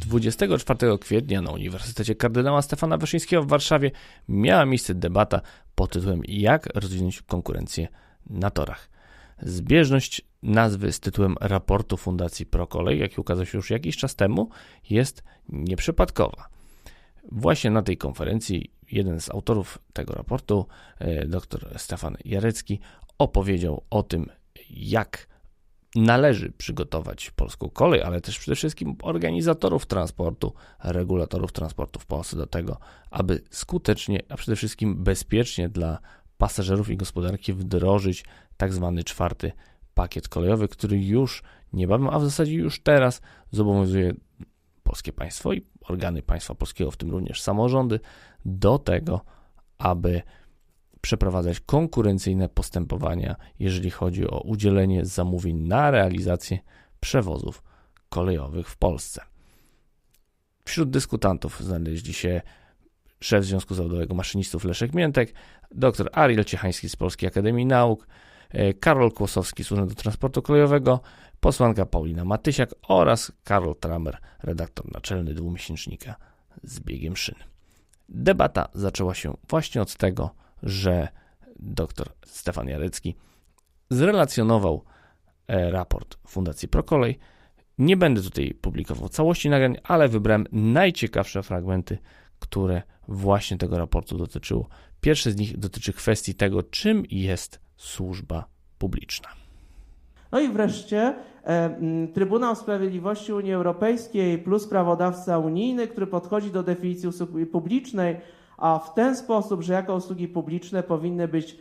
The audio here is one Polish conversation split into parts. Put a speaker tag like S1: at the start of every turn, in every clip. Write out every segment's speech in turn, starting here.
S1: Dwudziestego 24 kwietnia na Uniwersytecie Kardynała Stefana Wyszyńskiego w Warszawie miała miejsce debata pod tytułem Jak rozwinąć konkurencję na torach. Zbieżność nazwy z tytułem raportu Fundacji Prokolej, jaki ukazał się już jakiś czas temu, jest nieprzypadkowa. Właśnie na tej konferencji jeden z autorów tego raportu, e, dr Stefan Jarecki, opowiedział o tym, jak należy przygotować polską kolej, ale też przede wszystkim organizatorów transportu, regulatorów transportu w Polsce do tego, aby skutecznie, a przede wszystkim bezpiecznie dla pasażerów i gospodarki wdrożyć tak zwany czwarty pakiet kolejowy, który już niebawem, a w zasadzie już teraz zobowiązuje polskie państwo i organy państwa polskiego, w tym również samorządy, do tego, aby przeprowadzać konkurencyjne postępowania, jeżeli chodzi o udzielenie zamówień na realizację przewozów kolejowych w Polsce. Wśród dyskutantów znaleźli się szef Związku Zawodowego Maszynistów Leszek Miętek, dr Ariel Ciechański z Polskiej Akademii Nauk, Karol Kłosowski z Urzędu Transportu Kolejowego, posłanka Paulina Matysiak oraz Karol Tramer, redaktor naczelny dwumiesięcznika z biegiem szyn. Debata zaczęła się właśnie od tego, że dr Stefan Jarecki zrelacjonował e, raport Fundacji Prokolej. Nie będę tutaj publikował całości nagrań, ale wybrałem najciekawsze fragmenty, które właśnie tego raportu dotyczyło. Pierwszy z nich dotyczy kwestii tego, czym jest służba publiczna.
S2: No i wreszcie e, Trybunał Sprawiedliwości Unii Europejskiej plus prawodawca unijny, który podchodzi do definicji usługi publicznej, a w ten sposób, że jako usługi publiczne powinny być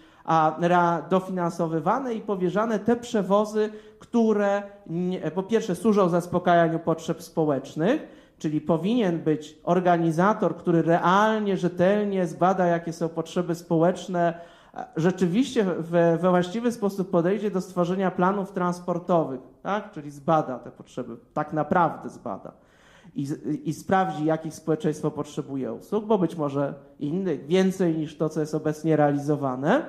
S2: dofinansowywane i powierzane te przewozy, które nie, po pierwsze służą zaspokajaniu potrzeb społecznych, czyli powinien być organizator, który realnie, rzetelnie zbada, jakie są potrzeby społeczne, rzeczywiście we, we właściwy sposób podejdzie do stworzenia planów transportowych, tak? czyli zbada te potrzeby, tak naprawdę zbada i, i sprawdzi, jakich społeczeństwo potrzebuje usług, bo być może innych, więcej niż to, co jest obecnie realizowane.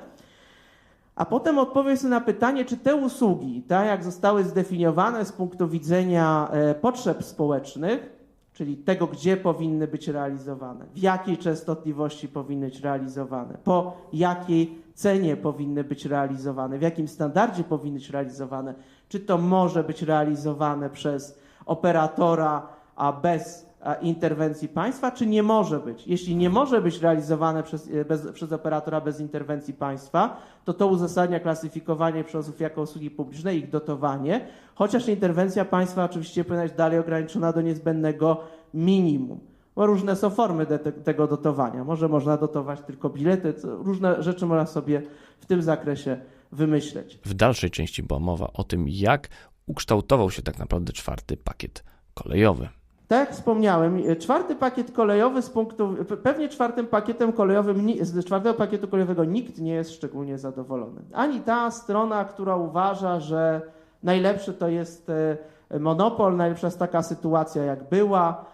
S2: A potem odpowie sobie na pytanie, czy te usługi, tak jak zostały zdefiniowane z punktu widzenia e, potrzeb społecznych, czyli tego, gdzie powinny być realizowane, w jakiej częstotliwości powinny być realizowane, po jakiej cenie powinny być realizowane, w jakim standardzie powinny być realizowane, czy to może być realizowane przez operatora a bez interwencji państwa, czy nie może być? Jeśli nie może być realizowane przez, e, bez, przez operatora bez interwencji państwa, to to uzasadnia klasyfikowanie przewozów jako usługi publiczne, ich dotowanie, chociaż interwencja państwa oczywiście powinna być dalej ograniczona do niezbędnego minimum. Bo różne są formy de, tego dotowania. Może można dotować tylko bilety, różne rzeczy można sobie w tym zakresie wymyśleć.
S1: W dalszej części była mowa o tym, jak ukształtował się tak naprawdę czwarty pakiet kolejowy.
S2: Tak jak wspomniałem, czwarty pakiet kolejowy z punktu, pewnie czwartym pakietem kolejowym, z czwartego pakietu kolejowego nikt nie jest szczególnie zadowolony. Ani ta strona, która uważa, że najlepszy to jest e, monopol, najlepsza jest taka sytuacja jak była,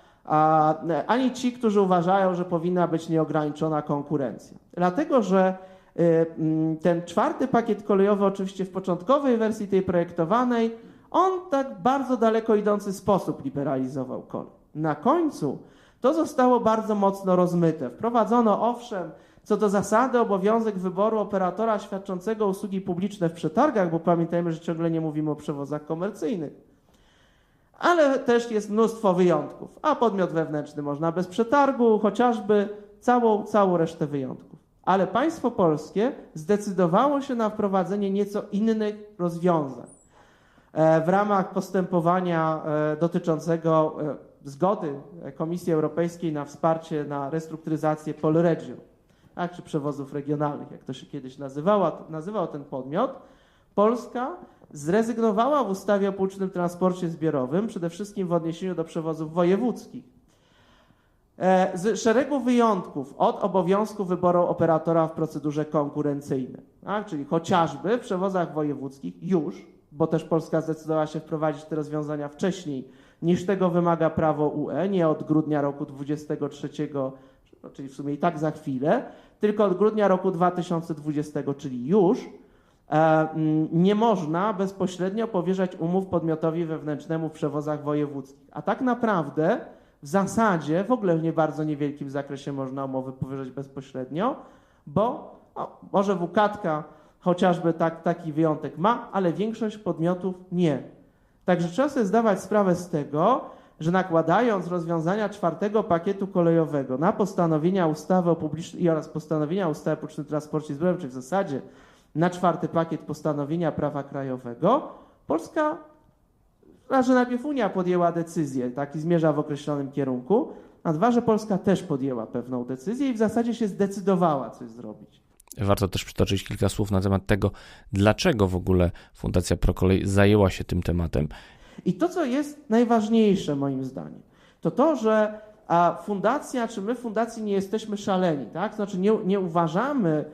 S2: ani ci, którzy uważają, że powinna być nieograniczona konkurencja. Dlatego, że e, ten czwarty pakiet kolejowy, oczywiście w początkowej wersji tej projektowanej, on tak bardzo daleko idący sposób liberalizował kolej. Na końcu to zostało bardzo mocno rozmyte. Wprowadzono owszem co do zasady obowiązek wyboru operatora świadczącego usługi publiczne w przetargach, bo pamiętajmy, że ciągle nie mówimy o przewozach komercyjnych. Ale też jest mnóstwo wyjątków, a podmiot wewnętrzny można bez przetargu, chociażby całą, całą resztę wyjątków. Ale państwo polskie zdecydowało się na wprowadzenie nieco innych rozwiązań. E, w ramach postępowania e, dotyczącego e, zgody Komisji Europejskiej na wsparcie, na restrukturyzację Polregio, tak, czy przewozów regionalnych, jak to się kiedyś nazywała, nazywał ten podmiot, Polska zrezygnowała w ustawie o publicznym transporcie zbiorowym, przede wszystkim w odniesieniu do przewozów wojewódzkich, z szeregu wyjątków od obowiązku wyboru operatora w procedurze konkurencyjnej. Tak? Czyli chociażby w przewozach wojewódzkich już bo też Polska zdecydowała się wprowadzić te rozwiązania wcześniej niż tego wymaga prawo UE, nie od grudnia roku 23, czyli w sumie i tak za chwilę, tylko od grudnia roku 2020, czyli już, e, mm, nie można bezpośrednio powierzać umów podmiotowi wewnętrznemu w przewozach wojewódzkich. A tak naprawdę w zasadzie w ogóle w nie bardzo niewielkim zakresie można umowy powierzać bezpośrednio, bo no, może WKATka chociażby tak, taki wyjątek ma, ale większość podmiotów nie. Także trzeba sobie zdawać sprawę z tego, że nakładając rozwiązania czwartego pakietu kolejowego na postanowienia ustawy o publicznym oraz postanowienia ustawy o publicznym transporcie zbiorowym, czyli w zasadzie na czwarty pakiet postanowienia prawa krajowego, Polska, raz, że najpierw Unia podjęła decyzję, tak, i zmierza w określonym kierunku, a dwa, że Polska też podjęła pewną decyzję i w zasadzie się zdecydowała coś zrobić.
S1: Warto też przytoczyć kilka słów na temat tego, dlaczego w ogóle Fundacja Prokolej zajęła się tym tematem.
S2: I to, co jest najważniejsze moim zdaniem, to to, że fundacja, czy my fundacji nie jesteśmy szaleni, tak? Znaczy nie, nie uważamy,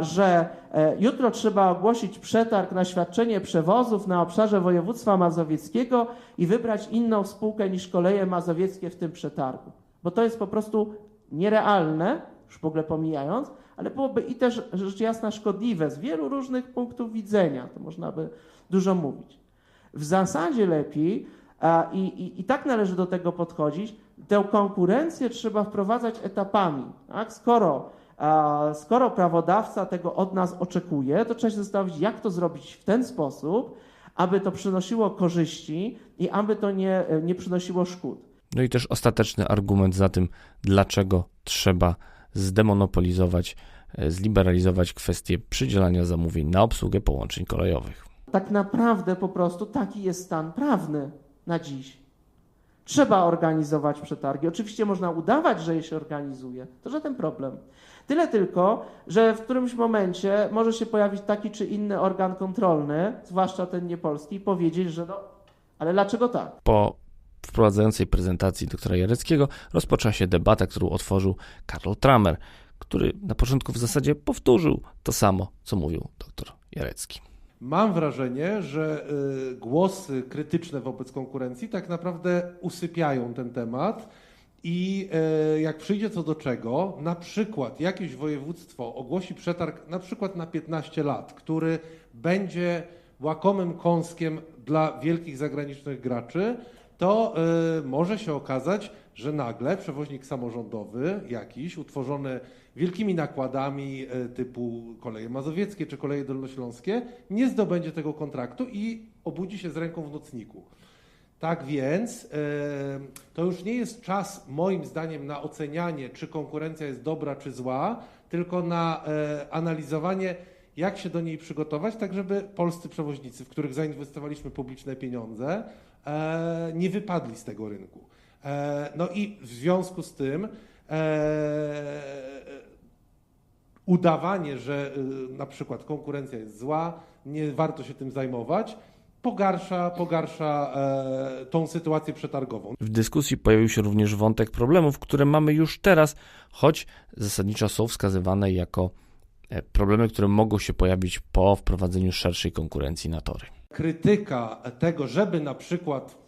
S2: że e, jutro trzeba ogłosić przetarg na świadczenie przewozów na obszarze województwa mazowieckiego i wybrać inną spółkę niż koleje mazowieckie w tym przetargu. Bo to jest po prostu nierealne, już w ogóle pomijając, ale byłoby i też rzecz jasna szkodliwe z wielu różnych punktów widzenia. To można by dużo mówić. W zasadzie lepiej, a, i, i, i tak należy do tego podchodzić, tę konkurencję trzeba wprowadzać etapami. Tak? Skoro, a, skoro prawodawca tego od nas oczekuje, to trzeba się zastanowić, jak to zrobić w ten sposób, aby to przynosiło korzyści i aby to nie, nie przynosiło szkód.
S1: No i też ostateczny argument za tym, dlaczego trzeba zdemonopolizować, e, zliberalizować kwestię przydzielania zamówień na obsługę połączeń kolejowych.
S2: Tak naprawdę po prostu taki jest stan prawny na dziś. Trzeba organizować przetargi. Oczywiście można udawać, że je się organizuje. To żaden problem. Tyle tylko, że w którymś momencie może się pojawić taki czy inny organ kontrolny, zwłaszcza ten niepolski, i powiedzieć, że no, ale dlaczego tak?
S1: Po wprowadzającej prezentacji doktora Jareckiego rozpoczęła się debata, którą otworzył Karl Tramer, który na początku w zasadzie powtórzył to samo, co mówił doktor Jarecki.
S3: Mam wrażenie, że y, głosy krytyczne wobec konkurencji tak naprawdę usypiają ten temat. I y, jak przyjdzie co do czego, na przykład jakieś województwo ogłosi przetarg na przykład na 15 lat, który będzie łakomym kąskiem dla wielkich zagranicznych graczy, to y, może się okazać, że nagle przewoźnik samorządowy jakiś, utworzony wielkimi nakładami y, typu koleje mazowieckie czy koleje dolnośląskie, nie zdobędzie tego kontraktu i obudzi się z ręką w nocniku. Tak więc y, to już nie jest czas, moim zdaniem, na ocenianie, czy konkurencja jest dobra czy zła, tylko na analizowanie, jak się do niej przygotować, tak żeby polscy przewoźnicy, w których zainwestowaliśmy publiczne pieniądze, nie wypadli z tego rynku. E, no i w związku z tym e, udawanie, że na przykład konkurencja jest zła, nie warto się tym zajmować, pogarsza, pogarsza e, tą sytuację przetargową.
S1: W dyskusji pojawił się również wątek problemów, które mamy już teraz, choć zasadniczo są wskazywane jako problemy, które mogą się pojawić po wprowadzeniu szerszej konkurencji na tory
S3: krytyka tego, żeby na przykład,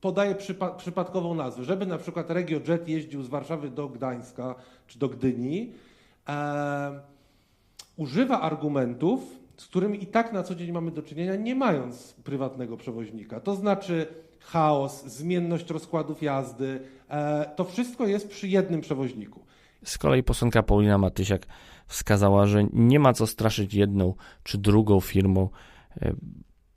S3: podaję przypa przypadkową nazwę, żeby na przykład RegioJet jeździł z Warszawy do Gdańska czy do Gdyni, e, używa argumentów, z którymi i tak na co dzień mamy do czynienia, nie mając prywatnego przewoźnika. To znaczy chaos, zmienność rozkładów jazdy, e, to wszystko jest przy jednym przewoźniku.
S1: Z kolei posłanka Paulina Matysiak wskazała, że nie ma co straszyć jedną czy drugą firmą, E,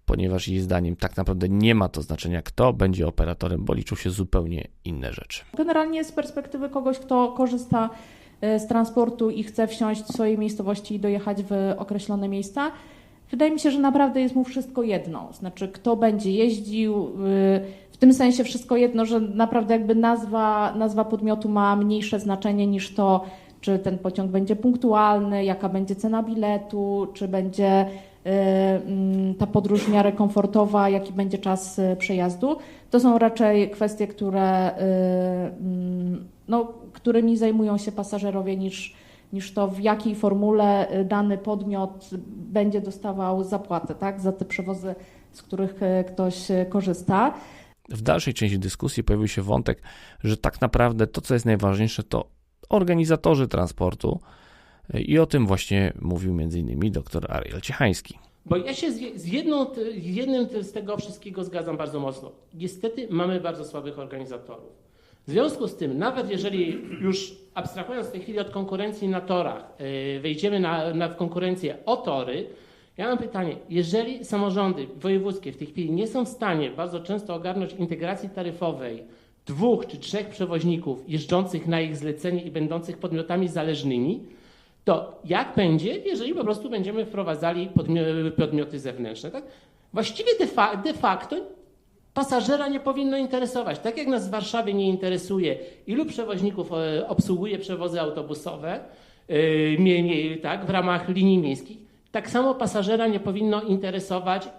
S1: ponieważ jej zdaniem tak naprawdę nie ma to znaczenia, kto będzie operatorem, bo liczą się zupełnie inne rzeczy.
S4: Generalnie z perspektywy kogoś, kto korzysta e, z transportu i chce wsiąść w swojej miejscowości i dojechać w określone miejsca, wydaje mi się, że naprawdę jest mu wszystko jedno. Znaczy, kto będzie jeździł, e, w tym sensie wszystko jedno, że naprawdę jakby nazwa, nazwa podmiotu ma mniejsze znaczenie niż to, czy ten pociąg będzie punktualny, jaka będzie cena biletu, czy będzie Y, mm, ta podróż w miarę komfortowa, jaki będzie czas y, przejazdu. To są raczej kwestie, które, y, mm, no, którymi zajmują się pasażerowie niż, niż to, w jakiej formule dany podmiot będzie dostawał zapłatę tak, za te przewozy, z których ktoś korzysta.
S1: W dalszej części dyskusji pojawił się wątek, że tak naprawdę to, co jest najważniejsze, to organizatorzy transportu. I o tym właśnie mówił m.in. dr Ariel Ciechański.
S5: Bo ja się z, jedną, z jednym z tego wszystkiego zgadzam bardzo mocno. Niestety mamy bardzo słabych organizatorów. W związku z tym, nawet jeżeli już abstrahując w tej chwili od konkurencji na torach, yy, wejdziemy na, na, konkurencję o tory, ja mam pytanie, jeżeli samorządy wojewódzkie w tej chwili nie są w stanie bardzo często ogarnąć integracji taryfowej dwóch czy trzech przewoźników jeżdżących na ich zlecenie i będących podmiotami zależnymi, to jak będzie, jeżeli po prostu będziemy wprowadzali podmioty zewnętrzne? Tak? Właściwie de, fa de facto pasażera nie powinno interesować. Tak jak nas w Warszawie nie interesuje, ilu przewoźników e, obsługuje przewozy autobusowe yy, tak, w ramach linii miejskich, tak samo pasażera nie powinno interesować,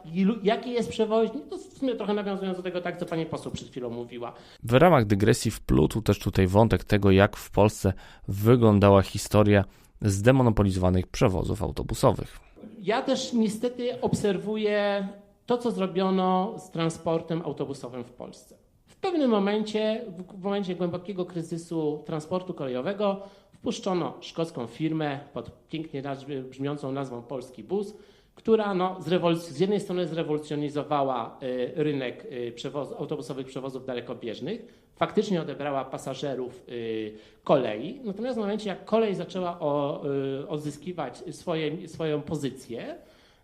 S5: jaki jest przewoźnik. To w sumie trochę nawiązując do tego, tak co pani poseł przed chwilą mówiła.
S1: W ramach dygresji wplótł też tutaj wątek tego, jak w Polsce wyglądała historia zdemonopolizowanych przewozów autobusowych.
S5: Ja też niestety obserwuję to, co zrobiono z transportem autobusowym w Polsce. W pewnym momencie, w momencie głębokiego kryzysu transportu kolejowego, wpuszczono szkocką firmę pod pięknie brzmiącą nazwą Polski Bus, która no, z, z jednej strony zrewolucjonizowała y, rynek y, przewoz autobusowych przewozów dalekobieżnych, faktycznie odebrała pasażerów y, kolei, natomiast w momencie jak kolej zaczęła o, odzyskiwać swoje, swoją pozycję,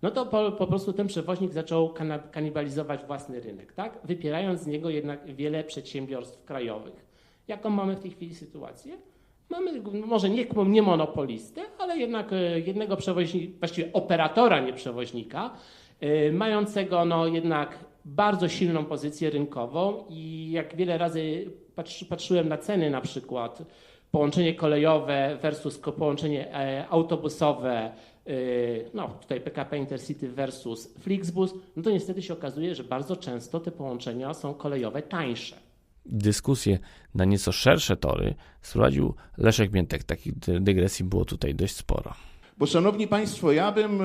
S5: no to po, po, prostu ten przewoźnik zaczął kanibalizować własny rynek, tak? wypierając z niego jednak wiele przedsiębiorstw krajowych. Jaką mamy w tej chwili sytuację? Mamy może nie, nie monopolistę, ale jednak e, jednego przewoźnika, właściwie operatora, nie przewoźnika, e, mającego no jednak bardzo silną pozycję rynkową i jak wiele razy patrzy, patrzyłem na ceny na przykład połączenie kolejowe versus połączenie e, autobusowe, no tutaj PKP Intercity versus Flixbus, no to niestety się okazuje, że bardzo często te połączenia są kolejowe tańsze
S1: dyskusję na nieco szersze tory sprowadził Leszek Miętek. Takich dygresji było tutaj dość sporo.
S6: Bo szanowni państwo, ja bym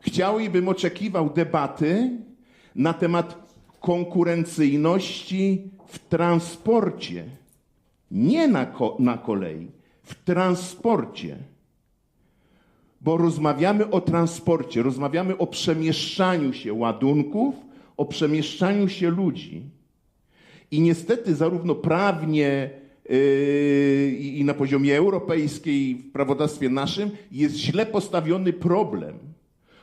S6: chciał i bym oczekiwał debaty na temat konkurencyjności w transporcie. Nie na, ko na kolei, w transporcie. Bo rozmawiamy o transporcie, rozmawiamy o przemieszczaniu się ładunków, o przemieszczaniu się ludzi. I niestety zarówno prawnie yy, i na poziomie europejskim, i w prawodawstwie naszym jest źle postawiony problem.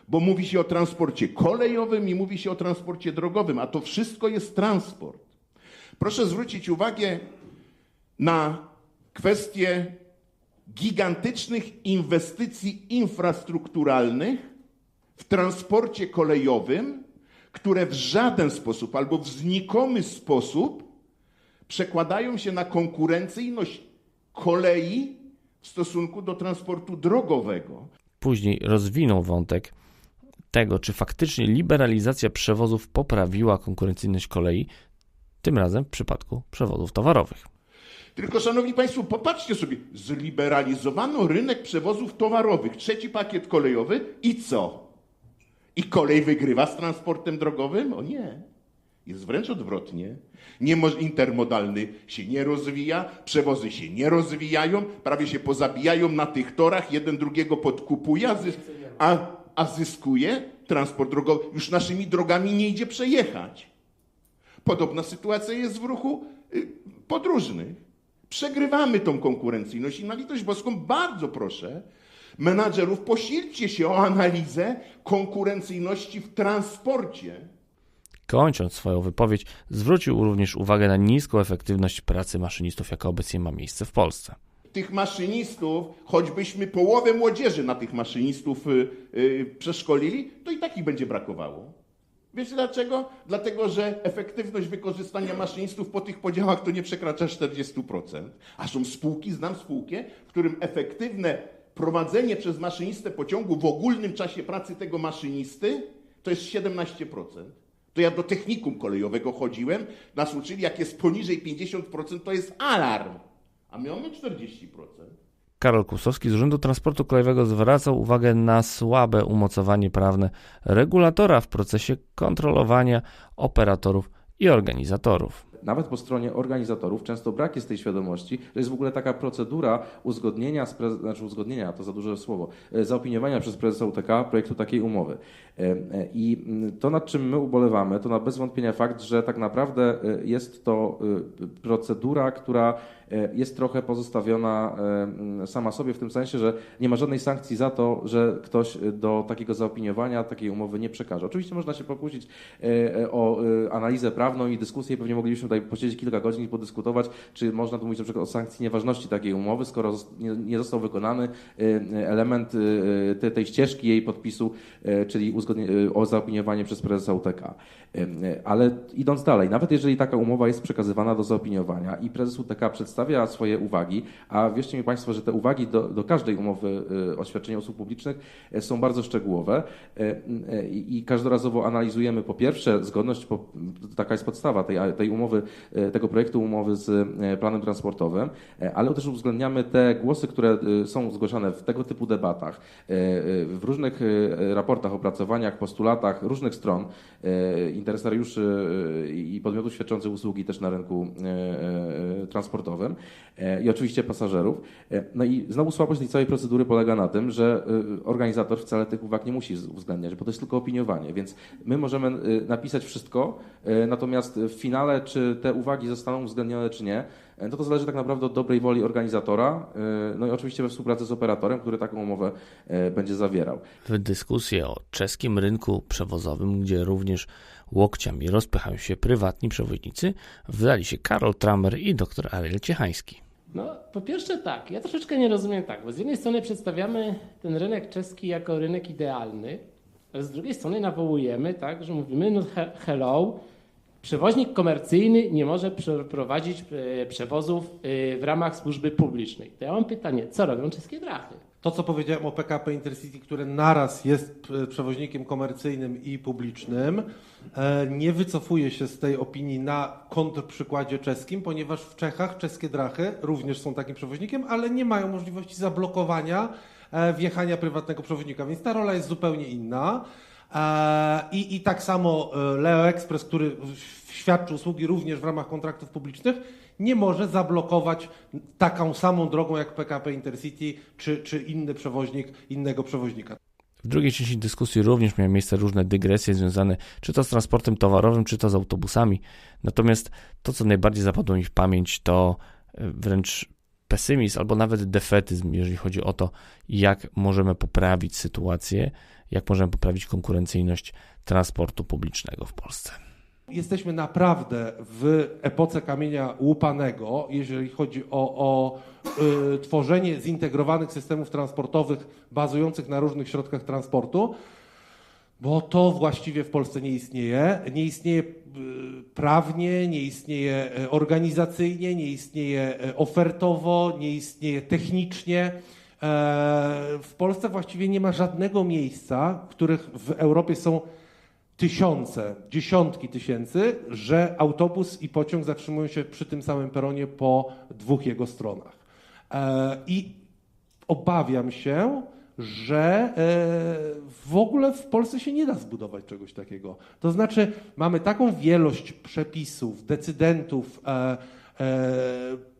S6: Bo mówi się o transporcie kolejowym i mówi się o transporcie drogowym, a to wszystko jest transport. Proszę zwrócić uwagę na kwestię gigantycznych inwestycji infrastrukturalnych w transporcie kolejowym, które w żaden sposób albo w znikomy sposób przekładają się na konkurencyjność kolei w stosunku do transportu drogowego.
S1: Później rozwinął wątek tego, czy faktycznie liberalizacja przewozów poprawiła konkurencyjność kolei, tym razem w przypadku przewozów towarowych.
S6: Tylko, szanowni państwo, popatrzcie sobie, zliberalizowano rynek przewozów towarowych, trzeci pakiet kolejowy i co? I kolej wygrywa z transportem drogowym? O nie. Jest wręcz odwrotnie. Nie intermodalny się nie rozwija, przewozy się nie rozwijają, prawie się pozabijają na tych torach, jeden drugiego podkupuje, a, a zyskuje transport drogowy. Już naszymi drogami nie idzie przejechać. Podobna sytuacja jest w ruchu y, podróżnych. Przegrywamy tą konkurencyjność i na litość boską bardzo proszę, menadżerów, posilcie się o analizę konkurencyjności w transporcie.
S1: Kończąc swoją wypowiedź, zwrócił również uwagę na niską efektywność pracy maszynistów, jaka obecnie ma miejsce w Polsce.
S6: Tych maszynistów, choćbyśmy połowę młodzieży na tych maszynistów yy, przeszkolili, to i tak ich będzie brakowało. Wiecie dlaczego? Dlatego, że efektywność wykorzystania maszynistów po tych podziałach to nie przekracza 40%. A są spółki, znam spółkę, w którym efektywne prowadzenie przez maszynistę pociągu w ogólnym czasie pracy tego maszynisty to jest 17%. To ja do technikum kolejowego chodziłem, nas uczyli, jak jest poniżej 50%, to jest alarm. A my mamy 40%.
S1: Karol Kusowski z Urzędu Transportu Kolejowego zwracał uwagę na słabe umocowanie prawne regulatora w procesie kontrolowania operatorów i organizatorów.
S7: Nawet po stronie organizatorów często brak jest tej świadomości, że jest w ogóle taka procedura uzgodnienia, prez- znaczy uzgodnienia, to za duże słowo, e, zaopiniowania przez prezesa UTK projektu takiej umowy. E, e, I to, nad czym my ubolewamy, to na bez wątpienia fakt, że tak naprawdę jest to procedura, która jest trochę pozostawiona sama sobie, w tym sensie, że nie ma żadnej sankcji za to, że ktoś do takiego zaopiniowania takiej umowy nie przekaże. Oczywiście można się pokusić o analizę prawną i dyskusję, pewnie moglibyśmy tutaj posiedzieć kilka godzin i podyskutować, czy można tu mówić na przykład o sankcji nieważności takiej umowy, skoro nie, został wykonany e, element e, te- tej ścieżki jej podpisu, czyli o zaopiniowanie przez prezesa UTK. Ale idąc dalej, nawet jeżeli taka umowa jest przekazywana do zaopiniowania i prezes UTK przedstawia swoje uwagi, a wierzcie mi Państwo, że te uwagi do, do każdej umowy o świadczenie usług publicznych są bardzo szczegółowe i każdorazowo analizujemy po pierwsze zgodność, po, taka jest podstawa tej, tej umowy, tego projektu umowy z e, planem transportowym, e, ale też uwzględniamy te głosy, które e, są zgłaszane w tego typu debatach, e, e, w różnych e, raportach, opracowaniach, postulatach różnych stron, e, interesariuszy e, i podmiotów świadczących usługi też na rynku e, e, transportowym e, i oczywiście pasażerów. E, No i znowu słabość tej całej procedury polega na tym, że e, organizator wcale tych uwag nie musi uwzględniać, bo to jest tylko opiniowanie, więc my możemy e, napisać wszystko, e, natomiast w finale, czy te uwagi zostaną uwzględnione, czy nie, e, no to zależy tak naprawdę od dobrej woli organizatora, e, no i oczywiście we współpracy z operatorem, który taką umowę e, będzie zawierał.
S1: W dyskusję o czeskim rynku przewozowym, gdzie również łokciami rozpychają się prywatni przewoźnicy, wdali się Karol Tramer i dr Ariel Ciechański.
S5: No, po pierwsze tak, ja troszeczkę nie rozumiem tak, bo z jednej strony przedstawiamy ten rynek czeski jako rynek idealny, ale z drugiej strony nawołujemy, tak, że mówimy, no he- hello, przewoźnik komercyjny nie może przeprowadzić e, przewozów e, w ramach służby publicznej. To ja mam pytanie, co robią czeskie drachy?
S3: To, co powiedziałem o PKP Intercity, które naraz jest e, przewoźnikiem komercyjnym i publicznym, nie wycofuje się z tej opinii na kontrprzykładzie czeskim, ponieważ w Czechach czeskie drachy również są takim przewoźnikiem, ale nie mają możliwości zablokowania wjechania prywatnego przewoźnika, więc ta rola jest zupełnie inna. I, I tak samo e, Leo Express, który świadczy usługi również w ramach kontraktów publicznych, nie może zablokować taką samą drogą jak PKP Intercity czy, czy inny przewoźnik innego przewoźnika.
S1: W drugiej części dyskusji również miały miejsce różne dygresje związane czy to z transportem towarowym, czy to z autobusami. Natomiast to, co najbardziej zapadło mi w pamięć, to e, wręcz pesymizm albo nawet defetyzm, jeżeli chodzi o to, jak możemy poprawić sytuację, jak możemy poprawić konkurencyjność transportu publicznego w Polsce.
S3: Jesteśmy naprawdę w epoce kamienia łupanego, jeżeli chodzi o, o y, tworzenie zintegrowanych systemów transportowych bazujących na różnych środkach transportu, bo to właściwie w Polsce nie istnieje. Nie istnieje y, prawnie, nie istnieje e, organizacyjnie, nie istnieje e, ofertowo, nie istnieje technicznie. E, W Polsce właściwie nie ma żadnego miejsca, których w Europie są tysiące, dziesiątki tysięcy, że autobus i pociąg zatrzymują się przy tym samym peronie po dwóch jego stronach. E, I obawiam się, że e, w ogóle w Polsce się nie da zbudować czegoś takiego. To znaczy, mamy taką wielość przepisów, decydentów,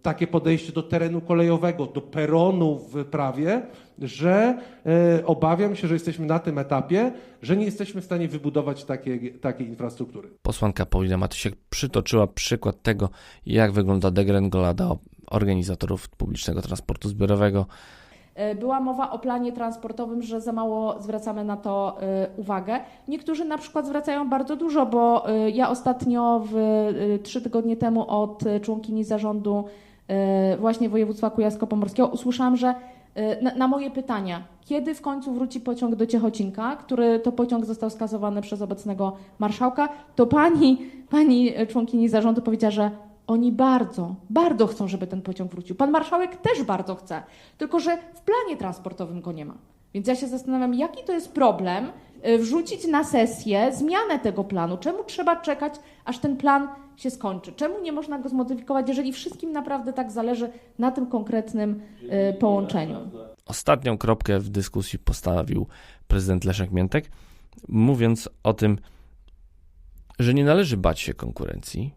S3: takie podejście do terenu kolejowego, do peronu w prawie, że e, obawiam się, że jesteśmy na tym etapie, że nie jesteśmy w stanie wybudować takiej, takiej infrastruktury.
S1: Posłanka Paulina Matysiak przytoczyła przykład tego, jak wygląda degrengolada organizatorów publicznego transportu zbiorowego.
S4: E, Była mowa o planie transportowym, że za mało zwracamy na to e, uwagę. Niektórzy na przykład zwracają bardzo dużo, bo ja ostatnio w trzy tygodnie temu od członkini zarządu właśnie województwa kujawsko-pomorskiego usłyszałam, że e, na, na moje pytania, kiedy w końcu wróci pociąg do Ciechocinka, który to pociąg został skazowany przez obecnego marszałka, to pani, pani e, członkini zarządu powiedziała, że oni bardzo, bardzo chcą, żeby ten pociąg wrócił. Pan marszałek też bardzo chce, tylko że w planie transportowym go nie ma. Więc ja się zastanawiam, jaki to jest problem y, wrzucić na sesję zmianę tego planu. Czemu trzeba czekać, aż ten plan się skończy? Czemu nie można go zmodyfikować, jeżeli wszystkim naprawdę tak zależy na tym konkretnym e, połączeniu?
S1: Ostatnią kropkę w dyskusji postawił prezydent Leszek Miętek, mówiąc o tym, że nie należy bać się konkurencji,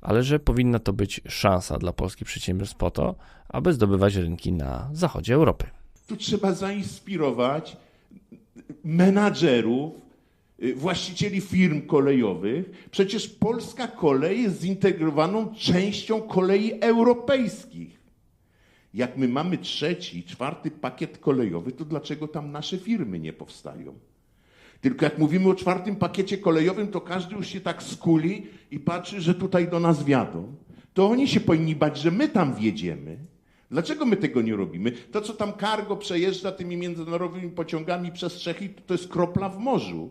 S1: ale że powinna to być szansa dla polskich przedsiębiorstw po to, aby zdobywać rynki na zachodzie Europy.
S6: Tu trzeba zainspirować menadżerów, właścicieli firm kolejowych. Przecież polska kolej jest zintegrowaną częścią kolei europejskich. Jak my mamy trzeci, czwarty pakiet kolejowy, to dlaczego tam nasze firmy nie powstają? Tylko jak mówimy o czwartym pakiecie kolejowym, to każdy już się tak skuli i patrzy, że tutaj do nas wiadą. To oni się powinni bać, że my tam wjedziemy. Dlaczego my tego nie robimy? To, co tam cargo przejeżdża tymi międzynarodowymi pociągami przez Czechy, to, to jest kropla w morzu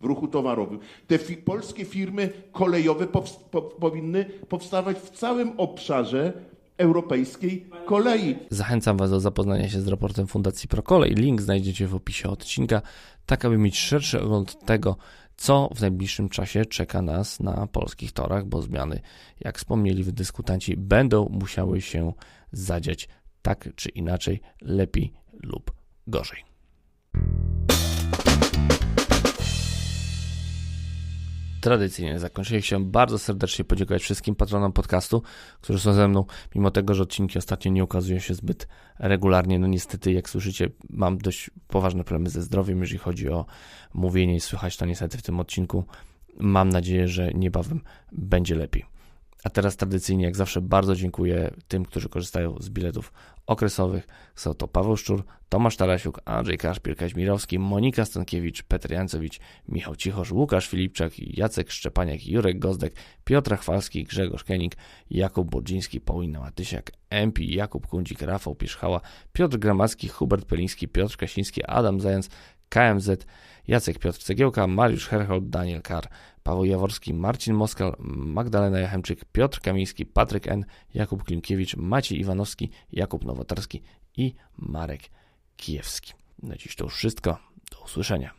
S6: w ruchu towarowym. Te fi polskie firmy kolejowe powst po powinny powstawać w całym obszarze europejskiej kolei.
S1: Zachęcam Was do zapoznania się z raportem Fundacji Prokolej. Link znajdziecie w opisie odcinka, tak aby mieć szerszy ogląd tego, co w najbliższym czasie czeka nas na polskich torach, bo zmiany, jak wspomnieli dyskutanci, będą musiały się zadziać tak czy inaczej, lepiej lub gorzej. Tradycyjnie zakończenie chciałem bardzo serdecznie podziękować wszystkim patronom podcastu, którzy są ze mną, mimo tego, że odcinki ostatnio nie ukazują się zbyt regularnie. No niestety, jak słyszycie, mam dość poważne problemy ze zdrowiem, jeżeli chodzi o mówienie i słychać to niestety w tym odcinku. Mam nadzieję, że niebawem będzie lepiej. A teraz tradycyjnie, jak zawsze, bardzo dziękuję tym, którzy korzystają z biletów okresowych. Są to Paweł Szczur, Tomasz Tarasiuk, Andrzej Kaszpir, Kaźmirowski, Monika Stankiewicz, Petr Jancowicz, Michał Cichosz, Łukasz Filipczak, Jacek Szczepaniak, Jurek Gozdek, Piotr Chwalski, Grzegorz Kenik, Jakub Bodziński, Paulina Matysiak, Empi, Jakub Kundzik, Rafał Pierzchała, Piotr Gramacki, Hubert Peliński, Piotr Kasiński, Adam Zając, KMZ, Jacek Piotr Cegiełka, Mariusz Herhold, Daniel Kar, Paweł Jaworski, Marcin Moskal, Magdalena Jachemczyk, Piotr Kamiński, Patryk N., Jakub Klimkiewicz, Maciej Iwanowski, Jakub Nowotarski i Marek Kijewski. Na dziś to już wszystko. Do usłyszenia.